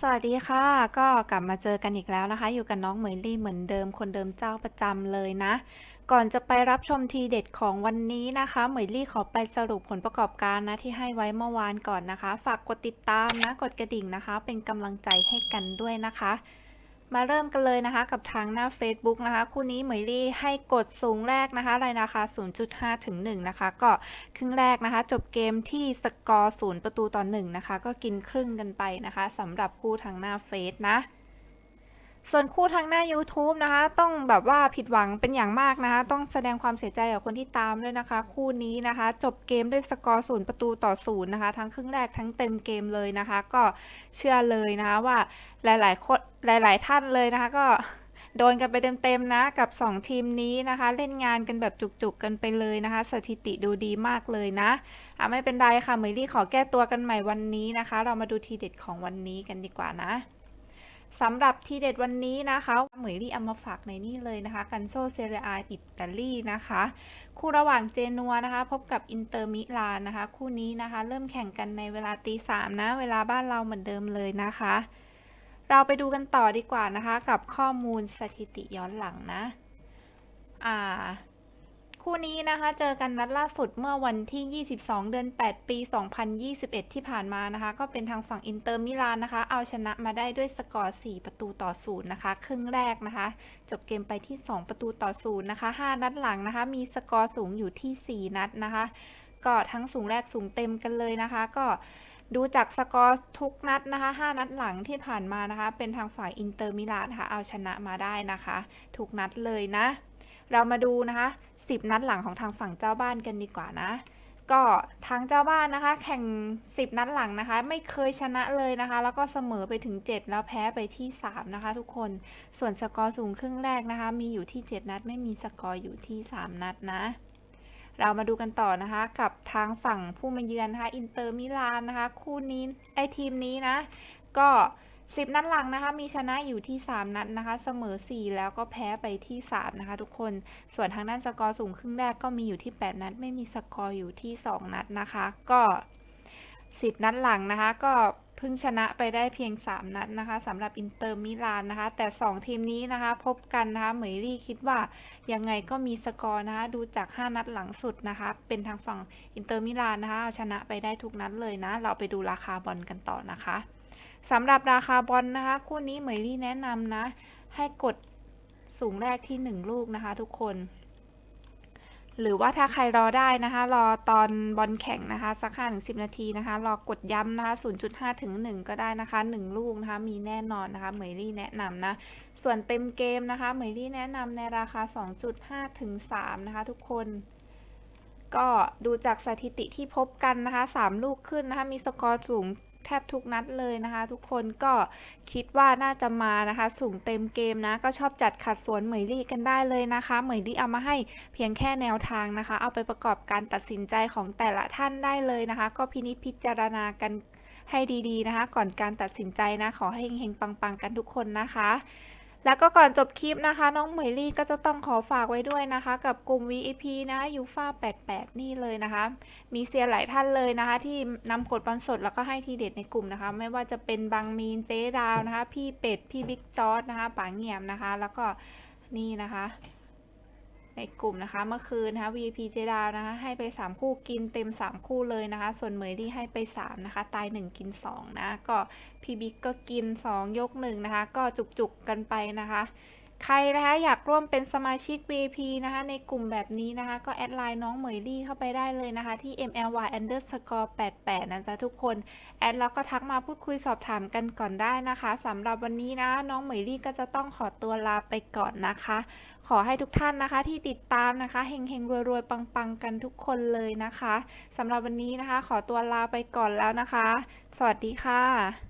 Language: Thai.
สวัสดีค่ะ ก็กลับมาเจอกันอีกแล้วนะคะ อยู่กับน้องเหมยลี่เหมือนเดิมคนเดิมเจ้าประจำเลยนะ ก่อนจะไปรับชมทีเด็ดของวันนี้นะคะเหมยลี่ขอไปสรุปผลประกอบการนะที่ให้ไว้เมื่อวานก่อนนะคะ ฝากกดติดตามนะกดกระดิ่งนะคะ เป็นกำลังใจให้กันด้วยนะคะ มาเริ่มกันเลยนะคะกับทางหน้า Facebook นะคะ คู่นี้เหมยลี่ให้กดสูงแรกนะคะรายราคา 0.5 ถึง 1 นะคะ ก็ครึ่งแรกนะคะ จบเกมที่สกอร์ 0 ประตูต่อ 1 นะคะ ก็กินครึ่งกันไปนะคะสำหรับคู่ทางหน้าเฟซนะ ส่วนคู่ทางหน้า YouTube นะคะ ต้องแบบว่าผิดหวังเป็นอย่างมากนะคะ ต้องแสดงความเสียใจกับคนที่ตามด้วยนะคะ คู่นี้นะคะ จบเกมด้วยสกอร์0ประตูต่อ0นย์นะคะ ทั้งครึ่งแรกทั้งเต็มเกมเลยนะคะ ก็เชื่อเลยนะคะว่าหลายๆคนหลาย ๆ ท่านเลยนะคะ ก็โดนกันไปเต็มๆนะกับ 2 ทีมนี้นะคะ เล่นงานกันแบบจุกๆกันไปเลยนะคะ สถิติดูดีมากเลยนะอะไม่เป็นไรค่ะเหมยลี่ขอแก้ตัวกันใหม่วันนี้นะคะ เรามาดูทีเด็ดของวันนี้กันดีกว่านะ สำหรับทีเด็ดวันนี้นะคะเหมยลี่เอามาฝากในนี่เลยนะคะ กันโซเซเรียอาอิตาลีนะคะ คู่ระหว่างเจนัวนะคะ พบกับอินเตอร์มิลานนะคะ คู่นี้นะคะ เริ่มแข่งกันในเวลาตีสามนะ เวลาบ้านเราเหมือนเดิมเลยนะคะ เราไปดูกันต่อดีกว่านะคะ กับข้อมูลสถิติย้อนหลังนะ อ่า คู่นี้นะคะเจอกันนัดล่าสุดเมื่อวันที่ 22 เดือน 8 ปี 2021 ที่ผ่านมานะคะ ก็เป็นทางฝั่งอินเตอร์มิลานนะคะ เอาชนะมาได้ด้วยสกอร์ 4 ประตูต่อ 0 นะคะ ครึ่งแรกนะคะ จบเกมไปที่ 2 ประตูต่อ 0 นะคะ 5 นัดหลังนะคะ มีสกอร์สูงอยู่ที่ 4 นัดนะคะ ก็ทั้งสูงแรกสูงเต็มกันเลยนะคะ ก็ดูจากสกอร์ทุกนัดนะคะ 5 นัดหลังที่ผ่านมานะคะ เป็นทางฝ่ายอินเตอร์มิลานนะคะเอาชนะมาได้นะคะ ทุกนัดเลยนะ เรามาดูนะคะ 10 นัดหลังของทางฝั่งเจ้าบ้านกันดีกว่านะ ก็ทางเจ้าบ้านนะคะ แข่ง 10 นัดหลังนะคะ ไม่เคยชนะเลยนะคะ แล้วก็เสมอไปถึง 7 แล้วแพ้ไปที่ 3 นะคะ ทุกคนส่วนสกอร์สูงครึ่งแรกนะคะ มีอยู่ที่ 7 นัด ไม่มีสกอร์อยู่ที่ 3 นัดนะเรามาดูกันต่อนะคะกับทางฝั่งผู้มาเยือนนะคะอินเตอร์มิลานนะคะ คู่นี้ไอทีมนี้นะ ก็ 10 นัดหลังนะคะ มีชนะอยู่ที่ 3 นัดนะคะ เสมอ 4 แล้วก็แพ้ไปที่ 3 นะคะ ทุกคน ส่วนทางด้านสกอร์สูงครึ่งแรกก็มีอยู่ที่ 8 นัด ไม่มีสกอร์อยู่ที่ 2 นัดนะคะ ก็ 10 นัดหลังนะคะ ก็เพิ่งชนะไปได้เพียง 3 นัดนะคะสำหรับอินเตอร์มิลานนะคะ แต่ 2 ทีมนี้นะคะ พบกันนะคะเหมยลี่คิดว่ายังไงก็มีสกอร์นะคะ ดูจาก 5 นัดหลังสุดนะคะ เป็นทางฝั่งอินเตอร์มิลานนะคะเอาชนะไปได้ทุกนัดเลยนะ เราไปดูราคาบอลกันต่อนะคะ สำหรับราคาบอลนะคะ คู่นี้เหมยลี่แนะนำนะ ให้กดสูงแรกที่ 1 ลูกนะคะ ทุกคน หรือว่าถ้าใครรอได้นะคะ รอตอนบอลแข่งนะคะ สักห้าถึงสินาทีนะคะ รอกดย้ำนะคะ 0.5 ถึง 1 ก็ได้นะคะ 1 ลูกนะคะ มีแน่นอนนะคะเหมยลี่แนะนำนะ ส่วนเต็มเกมนะคะเหมยลี่แนะนำในราคา 2.5 ถึง 3 นะคะ ทุกคนก็ดูจากสถิติที่พบกันนะคะ 3 ลูกขึ้นนะคะ มีสกอร์สูง แทบทุกนัดเลยนะคะ ทุกคนก็คิดว่าน่าจะมานะคะสูงเต็มเกมนะ ก็ชอบจัดขัดสวนเหมยลี่กันได้เลยนะคะเหมยลี่เอามาให้เพียงแค่แนวทางนะคะ เอาไปประกอบการตัดสินใจของแต่ละท่านได้เลยนะคะ ก็พินิจพิจารณากันให้ดีๆนะคะ ก่อนการตัดสินใจนะ ขอให้เฮงๆปังๆ กันทุกคนนะคะ แล้วก็ก่อนจบคลิปนะคะ น้องเหมยลี่ก็จะต้องขอฝากไว้ด้วยนะคะ กับกลุ่ม VIP นะคะยูฟ่า88 นี่เลยนะคะ มีเซียนหลายท่านเลยนะคะ ที่นำกดบอลสดแล้วก็ให้ทีเด็ดในกลุ่มนะคะ ไม่ว่าจะเป็นบางมีนเจ๊ดาวนะคะ พี่เป็ด พี่บิ๊กจอร์ดนะคะป๋าเงียมนะคะ แล้วก็นี่นะคะ ในกลุ่มนะคะ เมื่อคืนนะคะ VIP เจดาวนะคะ ให้ไป 3 คู่กินเต็ม 3 คู่เลยนะคะ ส่วนเหมยลี่ให้ไป 3 นะคะ ตาย 1 กิน 2 นะ ก็พี่บิ๊กก็กิน 2 ยก 1 นะคะ ก็จุกๆกันไปนะคะ ใครนะคะอยากร่วมเป็นสมาชิก VIP นะคะในกลุ่มแบบนี้นะคะก็แอดไลน์น้องเหมยลี่เข้าไปได้เลยนะคะที่ mly underscore 88นะจ๊ะทุกคนแอดแล้วก็ทักมาพูดคุยสอบถามกันก่อนได้นะคะสำหรับวันนี้นะน้องเหมยลี่ก็จะต้องขอตัวลาไปก่อนนะคะ ขอให้ทุกท่านนะคะที่ติดตามนะคะเฮงเฮงรวยรวยปังปังๆกันทุกคนเลยนะคะสำหรับวันนี้นะคะ ขอตัวลาไปก่อนแล้วนะคะ สวัสดีค่ะ